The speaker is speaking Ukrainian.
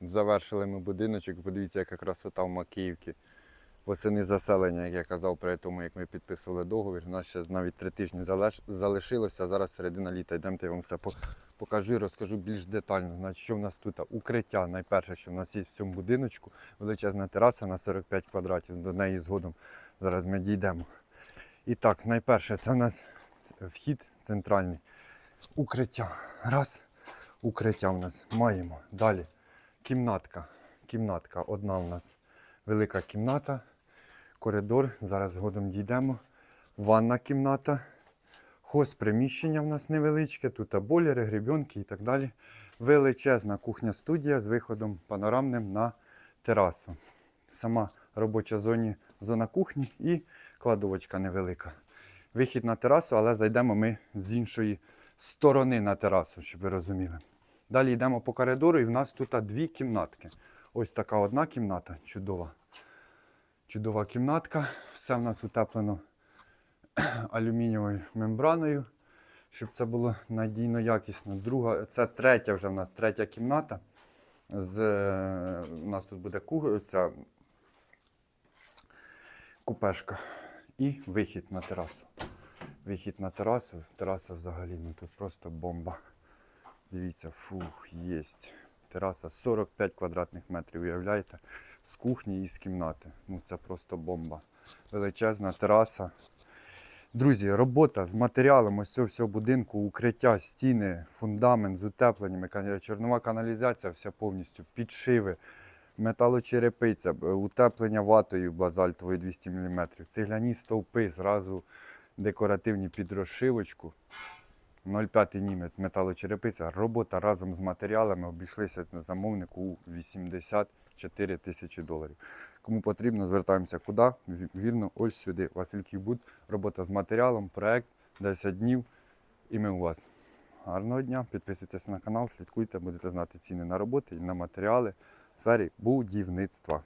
Завершили ми будиночок. Подивіться, яка красота в Макіївці. Восени заселення, як я казав при тому, як ми підписували договір. У нас ще навіть три тижні залиш- залишилося, зараз середина літа. Йдемте, я вам все покажу і розкажу більш детально. Значить, що в нас тут? Укриття. Найперше, що в нас є в цьому будиночку, величезна тераса на 45 квадратів. До неї згодом зараз ми дійдемо. І так, найперше, це в нас вхід центральний. Укриття. Раз. Укриття в нас маємо. Далі. Кімнатка. Кімнатка. Одна у нас велика кімната. Коридор. Зараз згодом дійдемо. Ванна кімната. Хозприміщення в нас невеличке. Тут бойлери, гребенки і так далі. Величезна кухня-студія з виходом панорамним на терасу. Сама робоча зоні, зона кухні і кладовочка невелика. Вихід на терасу, але зайдемо ми з іншої сторони на терасу, щоб ви розуміли. Далі йдемо по коридору, і в нас тут дві кімнатки. Ось така одна кімната, чудова. Чудова кімнатка. Все в нас утеплено алюмінієвою мембраною, щоб це було надійно якісно. Друга, це третя вже в нас третя кімната. З, е, у нас тут буде ця купешка і вихід на терасу. Вихід на терасу. Тераса взагалі ну тут просто бомба. Дивіться, фух, єсть. Тераса 45 квадратних метрів, уявляєте? З кухні і з кімнати. Ну це просто бомба. Величезна тераса. Друзі, робота з матеріалом ось цього всього будинку, укриття, стіни, фундамент з утепленнями, чорнова каналізація, вся повністю, підшиви, металочерепиця, утеплення ватою базальтовою 200 мм, цегляні стовпи, зразу декоративні під розшивочку. 0,5 німець, металочерепиця. Робота разом з матеріалами обійшлися на замовнику у 84 тисячі доларів. Кому потрібно, звертаємося куди? Вірно, ось сюди. Васильків Буд, робота з матеріалом, проект 10 днів. І ми у вас. Гарного дня, підписуйтесь на канал, слідкуйте, будете знати ціни на роботи і на матеріали в сфері будівництва.